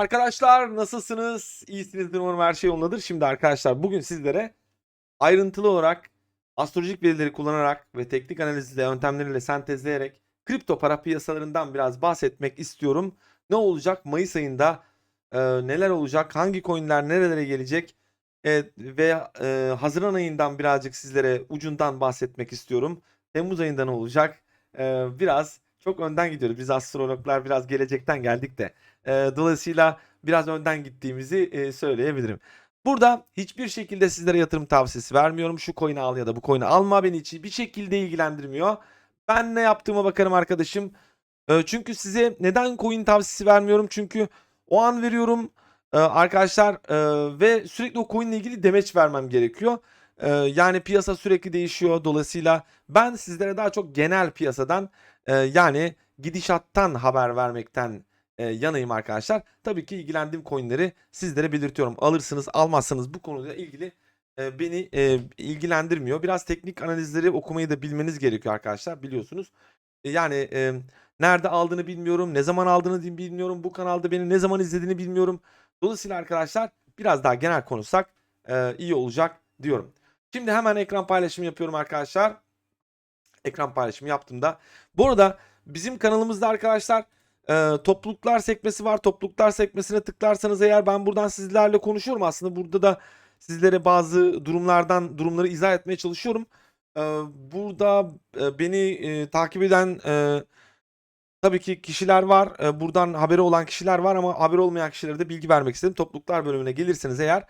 Arkadaşlar nasılsınız? İyisinizdir umarım her şey yolundadır. Şimdi arkadaşlar bugün sizlere ayrıntılı olarak astrolojik verileri kullanarak ve teknik analizle yöntemleriyle sentezleyerek kripto para piyasalarından biraz bahsetmek istiyorum. Ne olacak Mayıs ayında e, neler olacak, hangi coinler nerelere gelecek e, ve e, Haziran ayından birazcık sizlere ucundan bahsetmek istiyorum. Temmuz ayında ne olacak? E, biraz çok önden gidiyoruz. Biz astrologlar biraz gelecekten geldik de. E, dolayısıyla biraz önden gittiğimizi e, söyleyebilirim. Burada hiçbir şekilde sizlere yatırım tavsiyesi vermiyorum. Şu coin'i al ya da bu coin'i alma beni hiç bir şekilde ilgilendirmiyor. Ben ne yaptığıma bakarım arkadaşım. E, çünkü size neden coin tavsiyesi vermiyorum? Çünkü o an veriyorum e, arkadaşlar e, ve sürekli o coin ile ilgili demeç vermem gerekiyor. E, yani piyasa sürekli değişiyor. Dolayısıyla ben sizlere daha çok genel piyasadan e, yani gidişattan haber vermekten e, yanayım arkadaşlar. Tabii ki ilgilendiğim coinleri sizlere belirtiyorum. Alırsınız almazsanız bu konuyla ilgili e, beni e, ilgilendirmiyor. Biraz teknik analizleri okumayı da bilmeniz gerekiyor arkadaşlar biliyorsunuz. E, yani e, nerede aldığını bilmiyorum, ne zaman aldığını bilmiyorum, bu kanalda beni ne zaman izlediğini bilmiyorum. Dolayısıyla arkadaşlar biraz daha genel konuşsak e, iyi olacak diyorum. Şimdi hemen ekran paylaşımı yapıyorum arkadaşlar. Ekran paylaşımı yaptığımda. Bu arada bizim kanalımızda arkadaşlar e, topluluklar sekmesi var. Topluluklar sekmesine tıklarsanız eğer ben buradan sizlerle konuşuyorum. Aslında burada da sizlere bazı durumlardan durumları izah etmeye çalışıyorum. E, burada e, beni e, takip eden e, tabii ki kişiler var. E, buradan haberi olan kişiler var ama haberi olmayan kişilere de bilgi vermek istedim. Topluluklar bölümüne gelirseniz eğer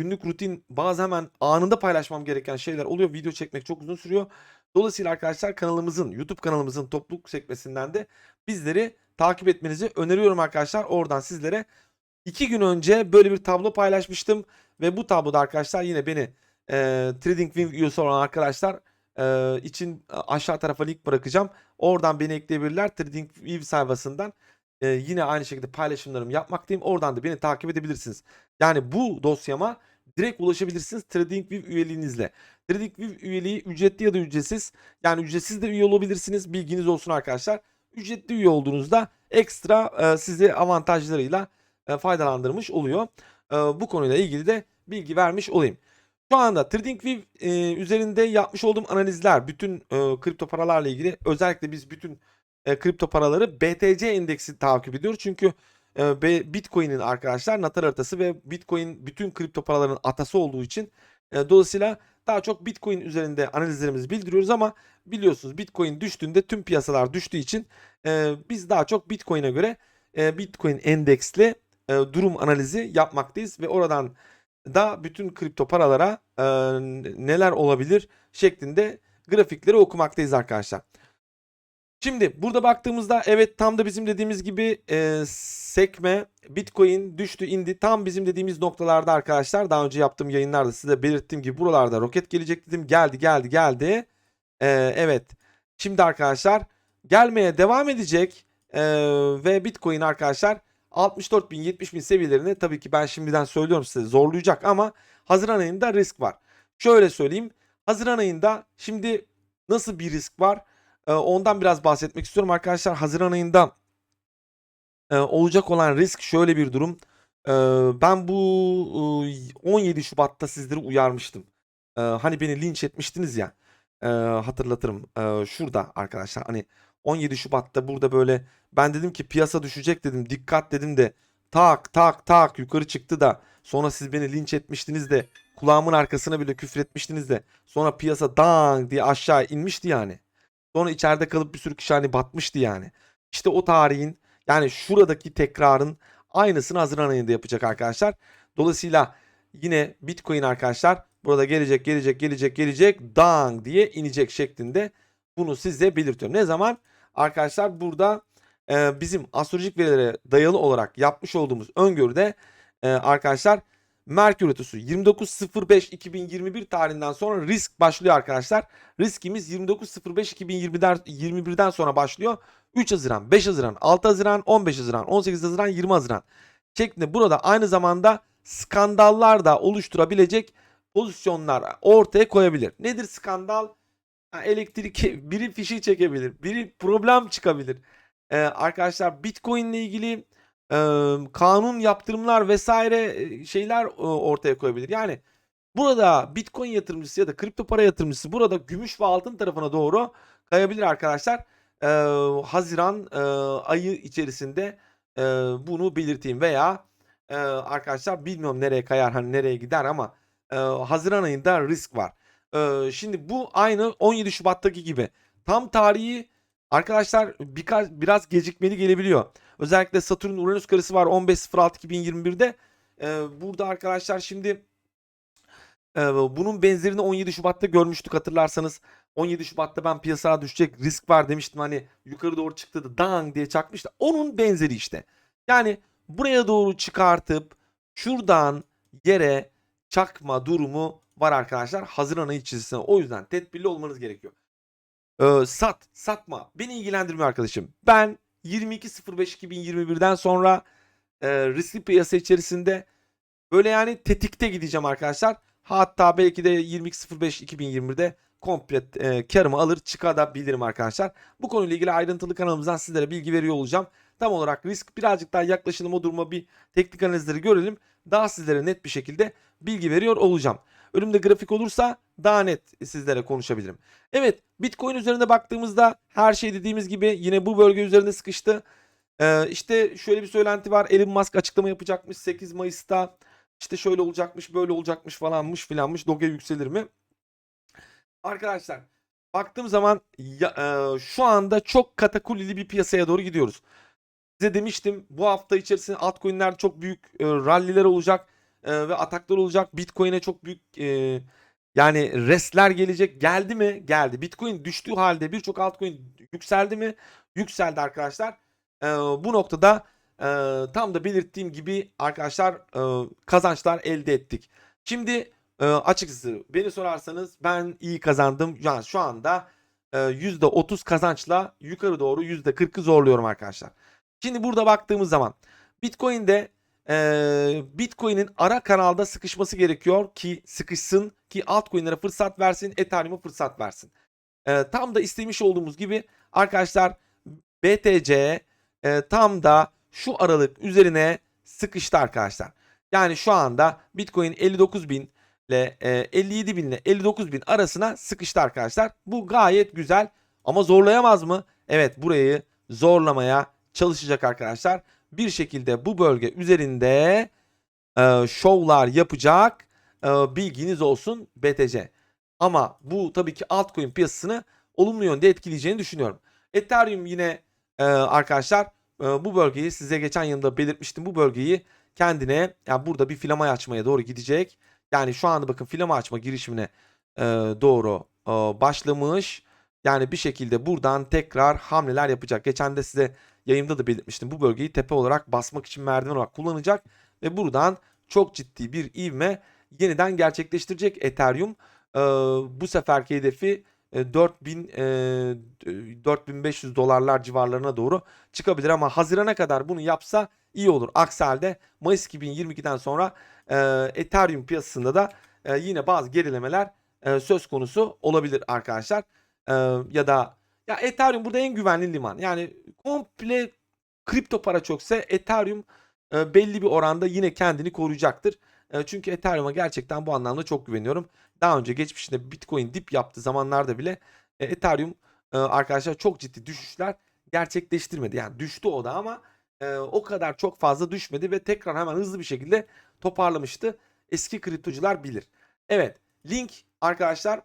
günlük rutin bazı hemen anında paylaşmam gereken şeyler oluyor. Video çekmek çok uzun sürüyor. Dolayısıyla arkadaşlar kanalımızın YouTube kanalımızın topluluk sekmesinden de bizleri takip etmenizi öneriyorum arkadaşlar. Oradan sizlere iki gün önce böyle bir tablo paylaşmıştım ve bu tabloda arkadaşlar yine beni e, TradingView üyesi olan arkadaşlar e, için aşağı tarafa link bırakacağım. Oradan beni ekleyebilirler. TradingView sayfasından e, yine aynı şekilde paylaşımlarımı yapmaktayım. Oradan da beni takip edebilirsiniz. Yani bu dosyama direkt ulaşabilirsiniz TradingView üyeliğinizle. TradingView üyeliği ücretli ya da ücretsiz. Yani ücretsiz de üye olabilirsiniz. Bilginiz olsun arkadaşlar. Ücretli üye olduğunuzda ekstra e, sizi avantajlarıyla e, faydalandırmış oluyor. E, bu konuyla ilgili de bilgi vermiş olayım. Şu anda TradingView e, üzerinde yapmış olduğum analizler bütün e, kripto paralarla ilgili özellikle biz bütün e, kripto paraları BTC endeksi takip ediyoruz. Çünkü Bitcoin'in arkadaşlar natal haritası ve Bitcoin bütün kripto paraların atası olduğu için e, dolayısıyla daha çok Bitcoin üzerinde analizlerimizi bildiriyoruz ama biliyorsunuz Bitcoin düştüğünde tüm piyasalar düştüğü için e, biz daha çok Bitcoin'e göre e, Bitcoin endeksli durum analizi yapmaktayız ve oradan da bütün kripto paralara neler olabilir şeklinde grafikleri okumaktayız arkadaşlar. Şimdi burada baktığımızda evet tam da bizim dediğimiz gibi e, sekme Bitcoin düştü indi tam bizim dediğimiz noktalarda arkadaşlar daha önce yaptığım yayınlarda size belirttiğim gibi buralarda roket gelecek dedim geldi geldi geldi e, evet şimdi arkadaşlar gelmeye devam edecek e, ve Bitcoin arkadaşlar 64 bin 70 bin seviyelerini tabii ki ben şimdiden söylüyorum size zorlayacak ama Haziran ayında risk var. Şöyle söyleyeyim Haziran ayında şimdi nasıl bir risk var? Ondan biraz bahsetmek istiyorum arkadaşlar. Haziran ayında olacak olan risk şöyle bir durum. ben bu 17 Şubat'ta sizleri uyarmıştım. hani beni linç etmiştiniz ya. hatırlatırım. şurada arkadaşlar hani 17 Şubat'ta burada böyle ben dedim ki piyasa düşecek dedim. Dikkat dedim de tak tak tak yukarı çıktı da sonra siz beni linç etmiştiniz de kulağımın arkasına bile küfür etmiştiniz de sonra piyasa dang diye aşağı inmişti yani. Sonra içeride kalıp bir sürü kişi hani batmıştı yani. İşte o tarihin yani şuradaki tekrarın aynısını Haziran ayında yapacak arkadaşlar. Dolayısıyla yine Bitcoin arkadaşlar burada gelecek gelecek gelecek gelecek dang diye inecek şeklinde bunu size belirtiyorum. Ne zaman? Arkadaşlar burada e, bizim astrolojik verilere dayalı olarak yapmış olduğumuz öngörüde e, arkadaşlar Merkür Retrosu 29.05.2021 tarihinden sonra risk başlıyor arkadaşlar. Riskimiz 29.05.2021'den 21'den sonra başlıyor. 3 Haziran, 5 Haziran, 6 Haziran, 15 Haziran, 18 Haziran, 20 Haziran şeklinde burada aynı zamanda skandallar da oluşturabilecek pozisyonlar ortaya koyabilir. Nedir skandal? elektrik biri fişi çekebilir, biri problem çıkabilir. Ee, arkadaşlar Bitcoin ile ilgili kanun yaptırımlar vesaire şeyler ortaya koyabilir. Yani burada Bitcoin yatırımcısı ya da kripto para yatırımcısı burada gümüş ve altın tarafına doğru kayabilir arkadaşlar. Haziran ayı içerisinde bunu belirteyim veya arkadaşlar bilmiyorum nereye kayar hani nereye gider ama Haziran ayında risk var. Şimdi bu aynı 17 Şubat'taki gibi tam tarihi arkadaşlar birkaç biraz gecikmeli gelebiliyor. Özellikle Satürn Uranüs karesi var 15.06.2021'de. E, burada arkadaşlar şimdi e, bunun benzerini 17 Şubat'ta görmüştük hatırlarsanız. 17 Şubat'ta ben piyasaya düşecek risk var demiştim hani yukarı doğru çıktı da dang diye çakmıştı. Onun benzeri işte. Yani buraya doğru çıkartıp şuradan yere çakma durumu var arkadaşlar. Haziran ayı içerisinde. O yüzden tedbirli olmanız gerekiyor. Ee, sat, satma. Beni ilgilendirmiyor arkadaşım. Ben 22.05.2021'den sonra e, riskli piyasa içerisinde böyle yani tetikte gideceğim arkadaşlar. Hatta belki de 22.05.2021'de komple e, karımı alır çıkabilirim arkadaşlar. Bu konuyla ilgili ayrıntılı kanalımızdan sizlere bilgi veriyor olacağım. Tam olarak risk birazcık daha yaklaşalım o duruma bir teknik analizleri görelim. Daha sizlere net bir şekilde bilgi veriyor olacağım. Önümde grafik olursa daha net sizlere konuşabilirim. Evet Bitcoin üzerinde baktığımızda her şey dediğimiz gibi yine bu bölge üzerinde sıkıştı. Ee, işte şöyle bir söylenti var. Elon Musk açıklama yapacakmış 8 Mayıs'ta. İşte şöyle olacakmış, böyle olacakmış falanmış filanmış. Doge yükselir mi? Arkadaşlar baktığım zaman ya, e, şu anda çok katakullili bir piyasaya doğru gidiyoruz. Size demiştim bu hafta içerisinde altcoin'lerde çok büyük e, ralliler olacak e, ve ataklar olacak. Bitcoin'e çok büyük e, yani restler gelecek. Geldi mi? Geldi. Bitcoin düştüğü halde birçok altcoin yükseldi mi? Yükseldi arkadaşlar. E, bu noktada e, tam da belirttiğim gibi arkadaşlar e, kazançlar elde ettik. Şimdi e, açıkçası beni sorarsanız ben iyi kazandım. Yani şu anda e, %30 kazançla yukarı doğru %40'ı zorluyorum arkadaşlar. Şimdi burada baktığımız zaman Bitcoin'de e, Bitcoin'in ara kanalda sıkışması gerekiyor ki sıkışsın ki altcoin'lere fırsat versin, Ethereum'a fırsat versin. E, tam da istemiş olduğumuz gibi arkadaşlar BTC e, tam da şu aralık üzerine sıkıştı arkadaşlar. Yani şu anda Bitcoin 59 bin ile e, 57 bin ile 59 bin arasına sıkıştı arkadaşlar. Bu gayet güzel ama zorlayamaz mı? Evet burayı zorlamaya çalışacak arkadaşlar. Bir şekilde bu bölge üzerinde e, şovlar yapacak e, bilginiz olsun BTC. Ama bu tabii ki altcoin piyasasını olumlu yönde etkileyeceğini düşünüyorum. Ethereum yine e, arkadaşlar e, bu bölgeyi size geçen yılda belirtmiştim. Bu bölgeyi kendine yani burada bir filama açmaya doğru gidecek. Yani şu anda bakın filama açma girişimine e, doğru e, başlamış. Yani bir şekilde buradan tekrar hamleler yapacak. Geçen de size yayında da belirtmiştim. Bu bölgeyi tepe olarak basmak için merdiven olarak kullanacak. Ve buradan çok ciddi bir ivme yeniden gerçekleştirecek Ethereum. E, bu seferki hedefi e, 4000 e, 4500 dolarlar civarlarına doğru çıkabilir ama Haziran'a kadar bunu yapsa iyi olur. Aksi Mayıs 2022'den sonra e, Ethereum piyasasında da e, yine bazı gerilemeler e, söz konusu olabilir arkadaşlar. E, ya da ya Ethereum burada en güvenli liman. Yani komple kripto para çökse Ethereum e, belli bir oranda yine kendini koruyacaktır. E, çünkü Ethereum'a gerçekten bu anlamda çok güveniyorum. Daha önce geçmişinde Bitcoin dip yaptığı zamanlarda bile e, Ethereum e, arkadaşlar çok ciddi düşüşler gerçekleştirmedi. Yani düştü o da ama e, o kadar çok fazla düşmedi ve tekrar hemen hızlı bir şekilde toparlamıştı. Eski kriptocular bilir. Evet link arkadaşlar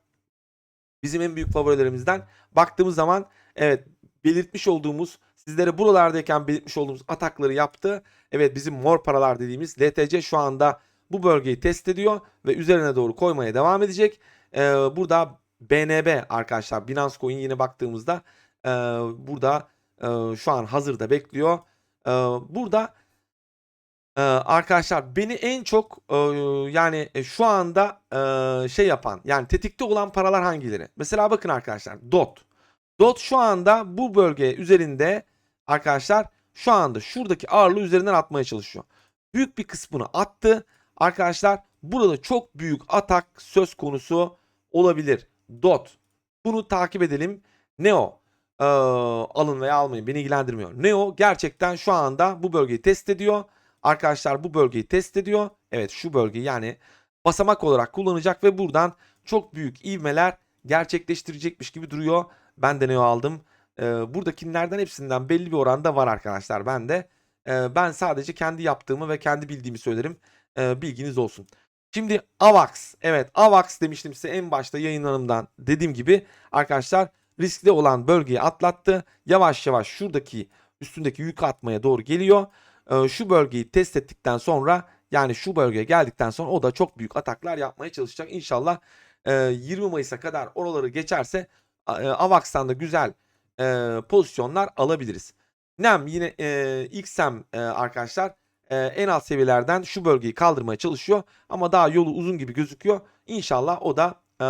bizim en büyük favorilerimizden. Baktığımız zaman evet belirtmiş olduğumuz sizlere buralardayken belirtmiş olduğumuz atakları yaptı. Evet bizim mor paralar dediğimiz LTC şu anda bu bölgeyi test ediyor ve üzerine doğru koymaya devam edecek. Ee, burada BNB arkadaşlar Binance Coin yine baktığımızda e, burada e, şu an hazırda bekliyor. E, burada e, arkadaşlar beni en çok e, yani şu anda e, şey yapan yani tetikte olan paralar hangileri? Mesela bakın arkadaşlar DOT. DOT şu anda bu bölge üzerinde arkadaşlar şu anda şuradaki ağırlığı üzerinden atmaya çalışıyor. Büyük bir kısmını attı. Arkadaşlar burada çok büyük atak söz konusu olabilir. DOT. Bunu takip edelim. Ne o? Ee, alın veya almayın beni ilgilendirmiyor. Neo gerçekten şu anda bu bölgeyi test ediyor. Arkadaşlar bu bölgeyi test ediyor. Evet şu bölgeyi yani basamak olarak kullanacak ve buradan çok büyük ivmeler gerçekleştirecekmiş gibi duruyor. Ben de Neo aldım. Ee, buradakilerden hepsinden belli bir oranda var arkadaşlar ben de. Ee, ben sadece kendi yaptığımı ve kendi bildiğimi söylerim. Ee, bilginiz olsun. Şimdi AVAX. Evet AVAX demiştim size en başta yayınlarımdan dediğim gibi arkadaşlar riskli olan bölgeyi atlattı. Yavaş yavaş şuradaki üstündeki yük atmaya doğru geliyor. Ee, şu bölgeyi test ettikten sonra yani şu bölgeye geldikten sonra o da çok büyük ataklar yapmaya çalışacak. İnşallah e, 20 Mayıs'a kadar oraları geçerse e, AVAX'tan da güzel e, pozisyonlar alabiliriz. Nem yine e, XM e, arkadaşlar e, en alt seviyelerden şu bölgeyi kaldırmaya çalışıyor. Ama daha yolu uzun gibi gözüküyor. İnşallah o da e,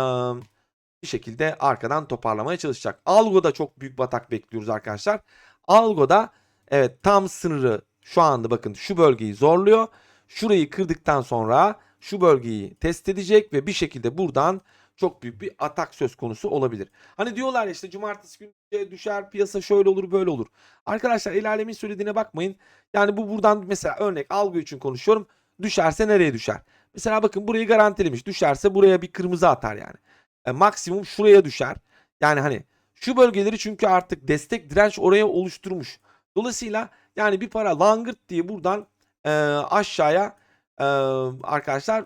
bir şekilde arkadan toparlamaya çalışacak. Algo'da çok büyük batak bekliyoruz arkadaşlar. Algo'da evet tam sınırı şu anda bakın şu bölgeyi zorluyor. Şurayı kırdıktan sonra şu bölgeyi test edecek ve bir şekilde buradan çok büyük bir atak söz konusu olabilir. Hani diyorlar işte cumartesi günü düşer piyasa şöyle olur böyle olur. Arkadaşlar el alemin söylediğine bakmayın. Yani bu buradan mesela örnek algı için konuşuyorum. Düşerse nereye düşer? Mesela bakın burayı garantilemiş. Düşerse buraya bir kırmızı atar yani. E, maksimum şuraya düşer. Yani hani şu bölgeleri çünkü artık destek direnç oraya oluşturmuş. Dolayısıyla yani bir para langırt diye buradan e, aşağıya e, arkadaşlar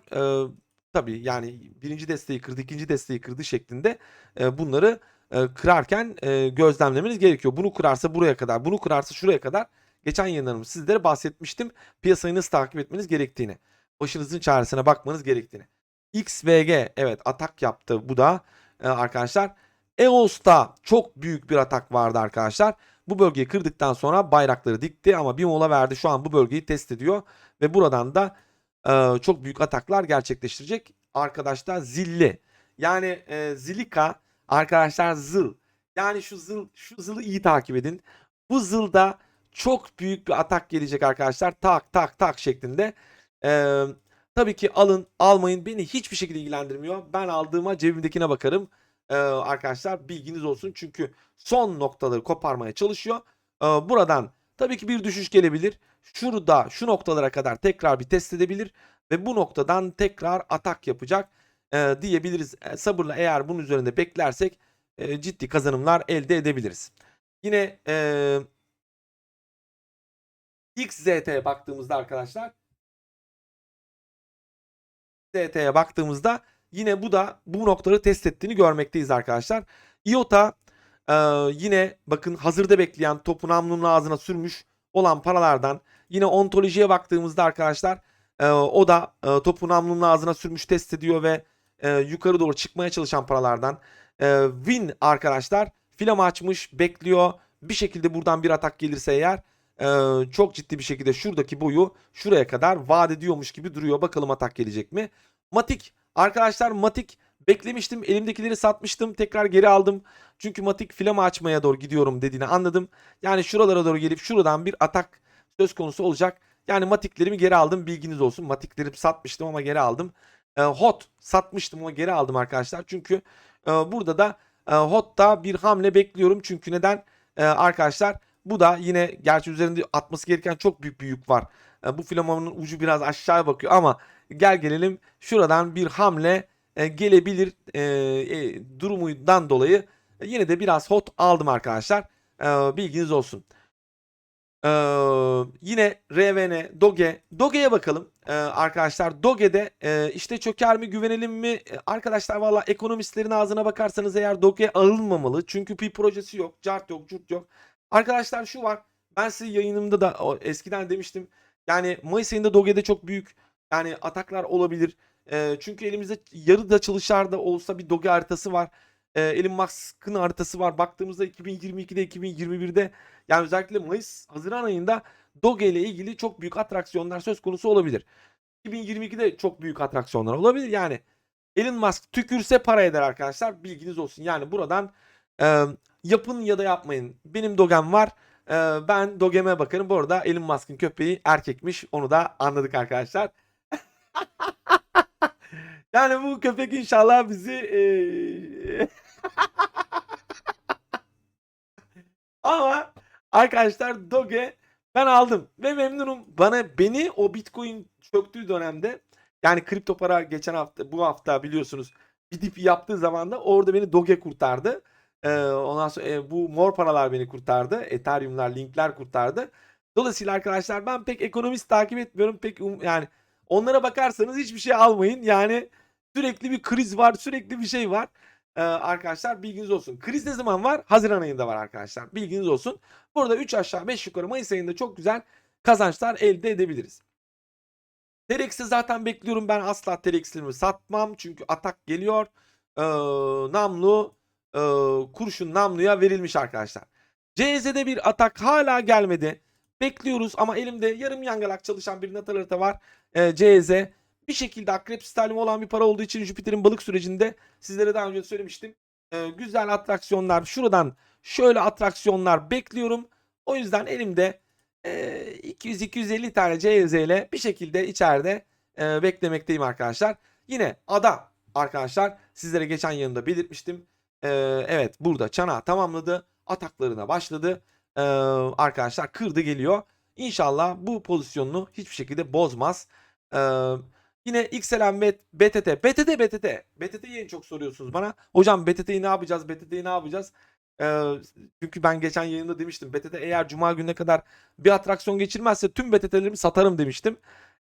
e, tabii yani birinci desteği kırdı, ikinci desteği kırdı şeklinde e, bunları e, kırarken e, gözlemlemeniz gerekiyor. Bunu kırarsa buraya kadar, bunu kırarsa şuraya kadar. Geçen yayınlarımda sizlere bahsetmiştim. Piyasayı nasıl takip etmeniz gerektiğini. Başınızın çaresine bakmanız gerektiğini. XVG evet atak yaptı bu da e, arkadaşlar. EOS'ta çok büyük bir atak vardı arkadaşlar. Bu bölgeyi kırdıktan sonra bayrakları dikti ama bir mola verdi. Şu an bu bölgeyi test ediyor ve buradan da e, çok büyük ataklar gerçekleştirecek. Arkadaşlar zilli. Yani e, zilika arkadaşlar zıl. Yani şu zıl şu zılı iyi takip edin. Bu zılda çok büyük bir atak gelecek arkadaşlar. Tak tak tak şeklinde. Eee Tabii ki alın, almayın beni hiçbir şekilde ilgilendirmiyor. Ben aldığıma cebimdekine bakarım. Ee, arkadaşlar bilginiz olsun. Çünkü son noktaları koparmaya çalışıyor. Ee, buradan tabii ki bir düşüş gelebilir. Şurada şu noktalara kadar tekrar bir test edebilir. Ve bu noktadan tekrar atak yapacak ee, diyebiliriz. E, sabırla eğer bunun üzerinde beklersek e, ciddi kazanımlar elde edebiliriz. Yine e, XZT'ye baktığımızda arkadaşlar DT'ye baktığımızda yine bu da bu noktaları test ettiğini görmekteyiz arkadaşlar. IOTA e, yine bakın hazırda bekleyen topun namlunun ağzına sürmüş olan paralardan yine ontolojiye baktığımızda arkadaşlar e, o da e, topun namlunun ağzına sürmüş test ediyor ve e, yukarı doğru çıkmaya çalışan paralardan. E, Win arkadaşlar film açmış bekliyor. Bir şekilde buradan bir atak gelirse eğer e, çok ciddi bir şekilde şuradaki boyu şuraya kadar vaat ediyormuş gibi duruyor. Bakalım atak gelecek mi? Matik arkadaşlar Matik beklemiştim elimdekileri satmıştım tekrar geri aldım. Çünkü Matik filama açmaya doğru gidiyorum dediğini anladım. Yani şuralara doğru gelip şuradan bir atak söz konusu olacak. Yani Matiklerimi geri aldım bilginiz olsun. Matiklerimi satmıştım ama geri aldım. E, hot satmıştım ama geri aldım arkadaşlar. Çünkü e, burada da e, Hot'ta bir hamle bekliyorum. Çünkü neden? E, arkadaşlar bu da yine gerçi üzerinde atması gereken çok büyük bir yük var. E, bu filamanın ucu biraz aşağıya bakıyor ama gel gelelim şuradan bir hamle e, gelebilir e, durumundan dolayı yine de biraz hot aldım arkadaşlar. Bilginiz olsun. E, yine RVN, Doge. Doge'ye bakalım e, arkadaşlar. Doge'de e, işte çöker mi güvenelim mi? E, arkadaşlar valla ekonomistlerin ağzına bakarsanız eğer Doge alınmamalı. Çünkü bir projesi yok. Cart yok, curt yok. Arkadaşlar şu var. Ben size yayınımda da o, eskiden demiştim. Yani Mayıs ayında Doge'de çok büyük yani ataklar olabilir. E, çünkü elimizde yarı da çalışar da olsa bir Doge haritası var. E, Elon Musk'ın haritası var. Baktığımızda 2022'de 2021'de yani özellikle Mayıs Haziran ayında Doge ile ilgili çok büyük atraksiyonlar söz konusu olabilir. 2022'de çok büyük atraksiyonlar olabilir. Yani Elon Musk tükürse para eder arkadaşlar. Bilginiz olsun. Yani buradan e, yapın ya da yapmayın. Benim Doge'm var. E, ben Doge'me bakarım. Bu arada Elon Musk'ın köpeği erkekmiş. Onu da anladık arkadaşlar. yani bu köpek inşallah bizi e, Ama arkadaşlar Doge ben aldım ve memnunum. Bana beni o Bitcoin çöktüğü dönemde yani kripto para geçen hafta bu hafta biliyorsunuz bir dip yaptığı zaman da orada beni Doge kurtardı. Ee, ondan sonra e, bu mor paralar beni kurtardı. Ethereum'lar, linkler kurtardı. Dolayısıyla arkadaşlar ben pek ekonomist takip etmiyorum. Pek um- yani onlara bakarsanız hiçbir şey almayın. Yani sürekli bir kriz var, sürekli bir şey var. Ee, arkadaşlar bilginiz olsun. Kriz ne zaman var? Haziran ayında var arkadaşlar. Bilginiz olsun. Burada 3 aşağı 5 yukarı Mayıs ayında çok güzel kazançlar elde edebiliriz. Terex'i zaten bekliyorum. Ben asla Terex'lerimi satmam. Çünkü atak geliyor. Ee, namlu e, kurşun namluya verilmiş arkadaşlar. CZ'de bir atak hala gelmedi. Bekliyoruz ama elimde yarım yangalak çalışan bir natal harita var. Ee, CZ bir şekilde akrep stalimi olan bir para olduğu için Jüpiter'in balık sürecinde sizlere daha önce söylemiştim. Ee, güzel atraksiyonlar şuradan şöyle atraksiyonlar bekliyorum. O yüzden elimde e, 200-250 tane CZ ile bir şekilde içeride e, beklemekteyim arkadaşlar. Yine ada arkadaşlar sizlere geçen yayında belirtmiştim. Ee, evet burada çana tamamladı. Ataklarına başladı. Ee, arkadaşlar kırdı geliyor. İnşallah bu pozisyonunu hiçbir şekilde bozmaz. Ee, yine XLM BTT. BTT BTT. BTT'yi en çok soruyorsunuz bana. Hocam BTT'yi ne yapacağız? BTT'yi ne yapacağız? Çünkü ben geçen yayında demiştim. BTT eğer cuma gününe kadar bir atraksiyon geçirmezse tüm BTT'lerimi satarım demiştim.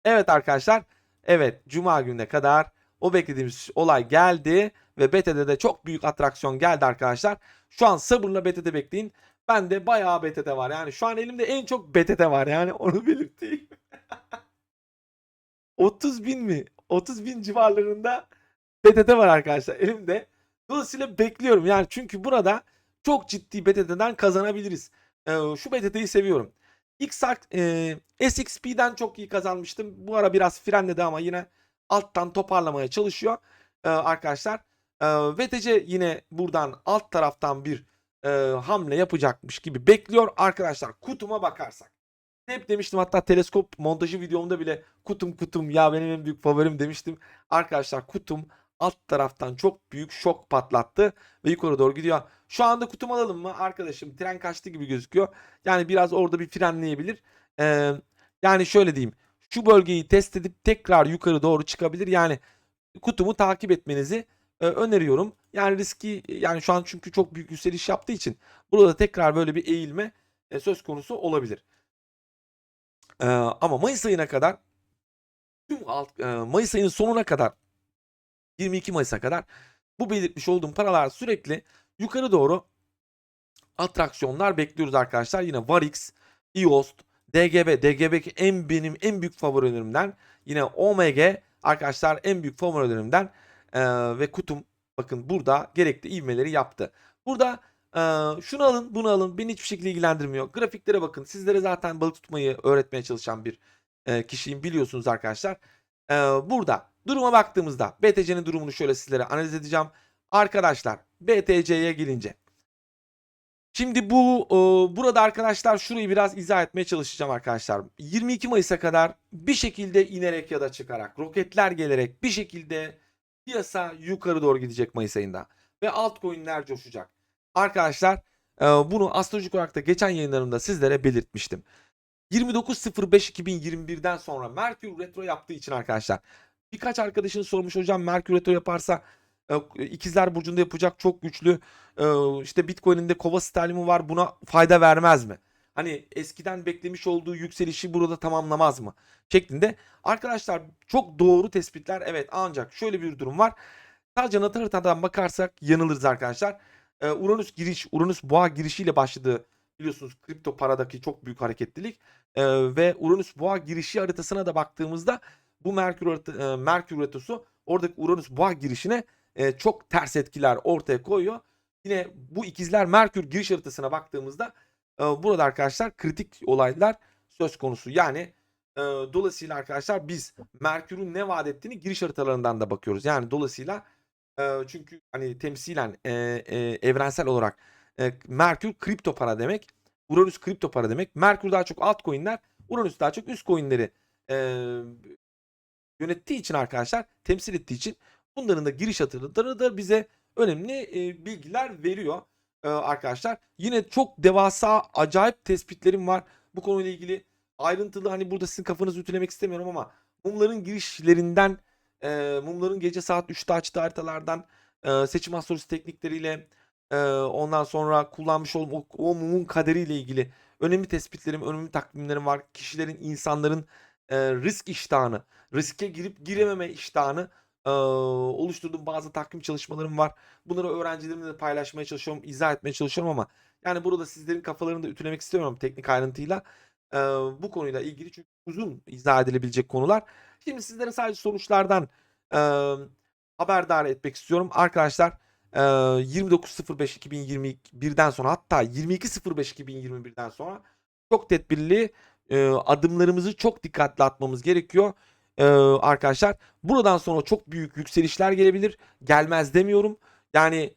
Evet arkadaşlar. Evet cuma gününe kadar o beklediğimiz olay geldi ve BTT'de de çok büyük atraksiyon geldi arkadaşlar. Şu an sabırla BTT bekleyin. Ben de bayağı BTT var. Yani şu an elimde en çok BTT var yani onu belirteyim. 30 bin mi? 30 bin civarlarında BTT var arkadaşlar elimde. Dolayısıyla bekliyorum yani çünkü burada çok ciddi BTT'den kazanabiliriz. Ee, şu BTT'yi seviyorum. XARK, e, SXP'den çok iyi kazanmıştım. Bu ara biraz frenledi ama yine alttan toparlamaya çalışıyor e, arkadaşlar. E, VTC yine buradan alt taraftan bir e, hamle yapacakmış gibi bekliyor. Arkadaşlar kutuma bakarsak. Hep demiştim hatta teleskop montajı videomda bile kutum kutum ya benim en büyük favorim demiştim. Arkadaşlar kutum alt taraftan çok büyük şok patlattı ve yukarı doğru gidiyor. Şu anda kutum alalım mı arkadaşım? Tren kaçtı gibi gözüküyor. Yani biraz orada bir frenleyebilir. Ee, yani şöyle diyeyim. Şu bölgeyi test edip tekrar yukarı doğru çıkabilir. Yani kutumu takip etmenizi e, öneriyorum. Yani riski yani şu an çünkü çok büyük yükseliş yaptığı için burada tekrar böyle bir eğilme e, söz konusu olabilir. Ee, ama Mayıs ayına kadar tüm alt, e, Mayıs ayının sonuna kadar 22 Mayıs'a kadar bu belirtmiş olduğum paralar sürekli yukarı doğru atraksiyonlar bekliyoruz arkadaşlar. Yine Varix, EOS, DGB, DGB en benim en büyük favorilerimden. Yine OMG arkadaşlar en büyük favorilerimden ee, ve kutum bakın burada gerekli ivmeleri yaptı. Burada e, şunu alın bunu alın beni hiçbir şekilde ilgilendirmiyor. Grafiklere bakın sizlere zaten balık tutmayı öğretmeye çalışan bir e, kişiyim biliyorsunuz arkadaşlar. Ee, burada duruma baktığımızda BTC'nin durumunu şöyle sizlere analiz edeceğim. Arkadaşlar BTC'ye gelince. Şimdi bu e, burada arkadaşlar şurayı biraz izah etmeye çalışacağım arkadaşlar. 22 Mayıs'a kadar bir şekilde inerek ya da çıkarak roketler gelerek bir şekilde piyasa yukarı doğru gidecek Mayıs ayında. Ve altcoin'ler coşacak. Arkadaşlar e, bunu astrolojik olarak da geçen yayınlarımda sizlere belirtmiştim. 29.05.2021'den sonra Merkür Retro yaptığı için arkadaşlar. Birkaç arkadaşın sormuş hocam Merkür Retro yaparsa e, ikizler burcunda yapacak çok güçlü e, işte Bitcoin'in de kova sterlimi var buna fayda vermez mi? Hani eskiden beklemiş olduğu yükselişi burada tamamlamaz mı? Şeklinde. Arkadaşlar çok doğru tespitler evet ancak şöyle bir durum var. Sadece natal haritadan bakarsak yanılırız arkadaşlar. E, Uranüs giriş, Uranüs boğa girişiyle başladı biliyorsunuz kripto paradaki çok büyük hareketlilik e, ve Uranüs boğa girişi haritasına da baktığımızda bu Merkür harita, e, Merkür haritası oradaki Uranüs boğa girişine e, çok ters etkiler ortaya koyuyor. Yine bu ikizler Merkür giriş haritasına baktığımızda e, burada arkadaşlar kritik olaylar söz konusu. Yani e, dolayısıyla arkadaşlar biz Merkür'ün ne vaat ettiğini giriş haritalarından da bakıyoruz. Yani dolayısıyla e, çünkü hani temsilen e, e, evrensel olarak e, Merkür kripto para demek. Uranüs kripto para demek. Merkür daha çok altcoin'ler, Uranüs daha çok üst coin'leri e, yönettiği için arkadaşlar, temsil ettiği için bunların da giriş hatırları da bize önemli e, bilgiler veriyor. E, arkadaşlar. Yine çok devasa acayip tespitlerim var bu konuyla ilgili. Ayrıntılı hani burada sizin kafanızı ütülemek istemiyorum ama mumların girişlerinden e, mumların gece saat 3'te açtığı haritalardan e, seçim astrolojisi teknikleriyle e, ondan sonra kullanmış olduğum o, o mumun kaderiyle ilgili önemli tespitlerim, önemli takvimlerim var. Kişilerin, insanların e, risk iştahını, riske girip girememe iştahını e, oluşturduğum bazı takvim çalışmalarım var. Bunları öğrencilerimle de paylaşmaya çalışıyorum, izah etmeye çalışıyorum ama yani burada sizlerin kafalarını da ütülemek istemiyorum teknik ayrıntıyla. E, bu konuyla ilgili çünkü uzun izah edilebilecek konular. Şimdi sizlere sadece sonuçlardan e, haberdar etmek istiyorum. Arkadaşlar e, 29.05.2021'den sonra hatta 22.05.2021'den sonra çok tedbirli e, adımlarımızı çok dikkatli atmamız gerekiyor. E, arkadaşlar buradan sonra çok büyük yükselişler gelebilir. Gelmez demiyorum. Yani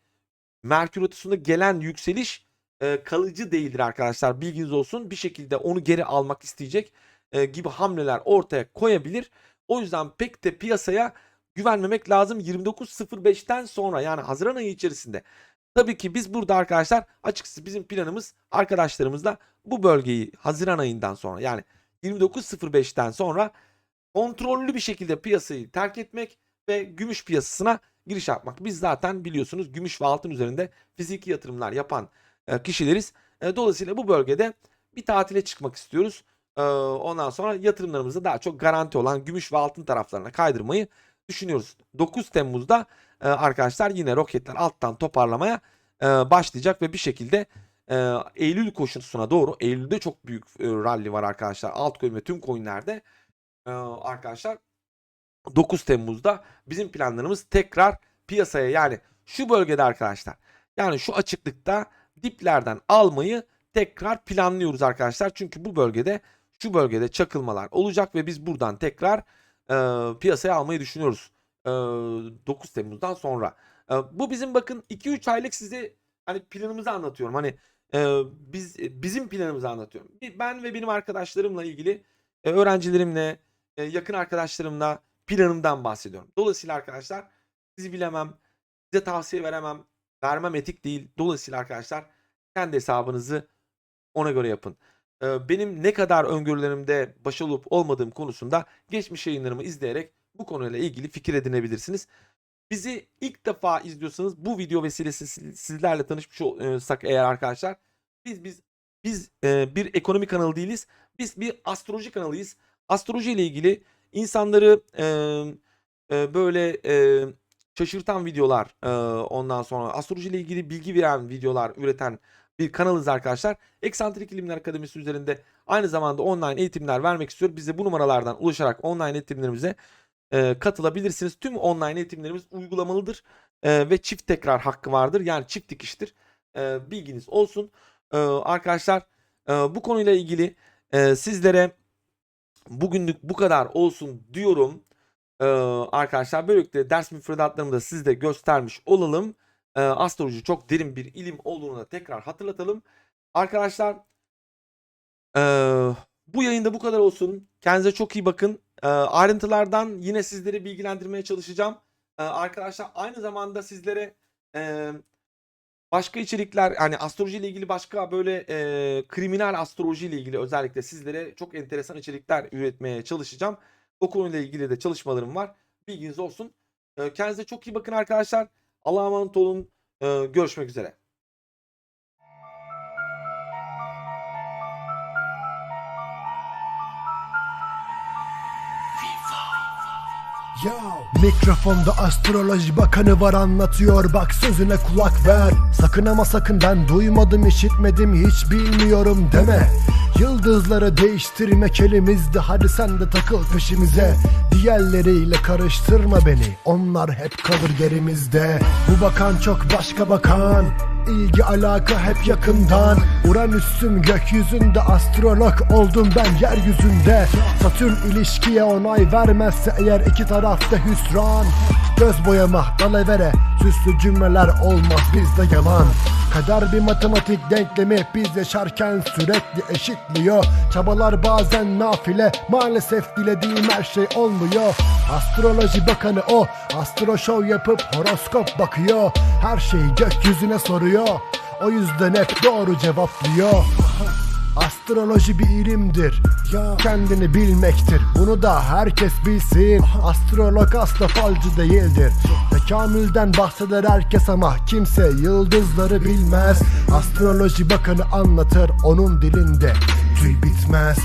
Merkür Retrosu'nda gelen yükseliş e, kalıcı değildir arkadaşlar. Bilginiz olsun. Bir şekilde onu geri almak isteyecek e, gibi hamleler ortaya koyabilir. O yüzden pek de piyasaya güvenmemek lazım 29.05'ten sonra yani Haziran ayı içerisinde. Tabii ki biz burada arkadaşlar açıkçası bizim planımız arkadaşlarımızla bu bölgeyi Haziran ayından sonra yani 29.05'ten sonra kontrollü bir şekilde piyasayı terk etmek ve gümüş piyasasına giriş yapmak. Biz zaten biliyorsunuz gümüş ve altın üzerinde fiziki yatırımlar yapan e, kişileriz. E, dolayısıyla bu bölgede bir tatile çıkmak istiyoruz. E, ondan sonra yatırımlarımızı daha çok garanti olan gümüş ve altın taraflarına kaydırmayı düşünüyoruz. 9 Temmuz'da arkadaşlar yine roketler alttan toparlamaya başlayacak ve bir şekilde Eylül koşusuna doğru Eylül'de çok büyük rally var arkadaşlar. Altcoin ve tüm coinlerde e, arkadaşlar 9 Temmuz'da bizim planlarımız tekrar piyasaya yani şu bölgede arkadaşlar yani şu açıklıkta diplerden almayı tekrar planlıyoruz arkadaşlar. Çünkü bu bölgede şu bölgede çakılmalar olacak ve biz buradan tekrar e, piyasaya almayı düşünüyoruz. E, 9 Temmuz'dan sonra. E, bu bizim bakın 2-3 aylık size hani planımızı anlatıyorum. Hani e, biz bizim planımızı anlatıyorum. Ben ve benim arkadaşlarımla ilgili e, öğrencilerimle, yakın arkadaşlarımla planımdan bahsediyorum. Dolayısıyla arkadaşlar sizi bilemem, size tavsiye veremem, vermem etik değil. Dolayısıyla arkadaşlar kendi hesabınızı ona göre yapın. Benim ne kadar öngörülerimde başarılı olup olmadığım konusunda geçmiş yayınlarımı izleyerek bu konuyla ilgili fikir edinebilirsiniz. Bizi ilk defa izliyorsanız bu video vesilesi sizlerle tanışmış olsak eğer arkadaşlar biz biz biz e, bir ekonomi kanalı değiliz. Biz bir astroloji kanalıyız. Astroloji ile ilgili insanları e, e, böyle e, şaşırtan videolar e, ondan sonra astroloji ile ilgili bilgi veren videolar üreten bir kanalız arkadaşlar. Eksantrik İlimler Akademisi üzerinde aynı zamanda online eğitimler vermek istiyor. Bize bu numaralardan ulaşarak online eğitimlerimize e, katılabilirsiniz. Tüm online eğitimlerimiz uygulamalıdır e, ve çift tekrar hakkı vardır. Yani çift dikiştir. E, bilginiz olsun. E, arkadaşlar e, bu konuyla ilgili e, sizlere bugünlük bu kadar olsun diyorum. Ee, arkadaşlar böylelikle ders müfredatlarımı da sizde göstermiş olalım. Ee, astroloji çok derin bir ilim olduğunu da tekrar hatırlatalım. Arkadaşlar ee, bu yayında bu kadar olsun. Kendinize çok iyi bakın. Ee, ayrıntılardan yine sizleri bilgilendirmeye çalışacağım. Ee, arkadaşlar aynı zamanda sizlere e, başka içerikler hani astroloji ile ilgili başka böyle e, kriminal astroloji ile ilgili özellikle sizlere çok enteresan içerikler üretmeye çalışacağım. O konuyla ilgili de çalışmalarım var. Bilginiz olsun. E, kendinize çok iyi bakın arkadaşlar. Allah'a emanet olun. E, görüşmek üzere. Yo. Mikrofonda astroloji bakanı var anlatıyor. Bak sözüne kulak ver. Sakın ama sakın ben duymadım işitmedim hiç bilmiyorum deme. Yıldızları değiştirmek elimizde hadi sen de takıl peşimize. Diğerleriyle karıştırma beni. Onlar hep kalır gerimizde. Bu bakan çok başka bakan İlgi alaka hep yakından. Uranüs'üm gökyüzünde astrolog oldum ben yeryüzünde. Satürn ilişkiye onay vermezse eğer iki tarafta hüsran Göz boyama dalavere Süslü cümleler olmaz bizde yalan. Kader bir matematik denklemi biz yaşarken sürekli eşitliyor. Çabalar bazen nafile maalesef dilediğim her şey olmuyor. Astroloji bakanı o astro show yapıp horoskop bakıyor. Her şeyi gökyüzüne soruyor o yüzden hep doğru cevaplıyor Astroloji bir ilimdir. Kendini bilmektir. Bunu da herkes bilsin. Astrolog asla falcı değildir. Tekamülden bahseder herkes ama Kimse yıldızları bilmez. Astroloji bakanı anlatır onun dilinde. Tüy bitmez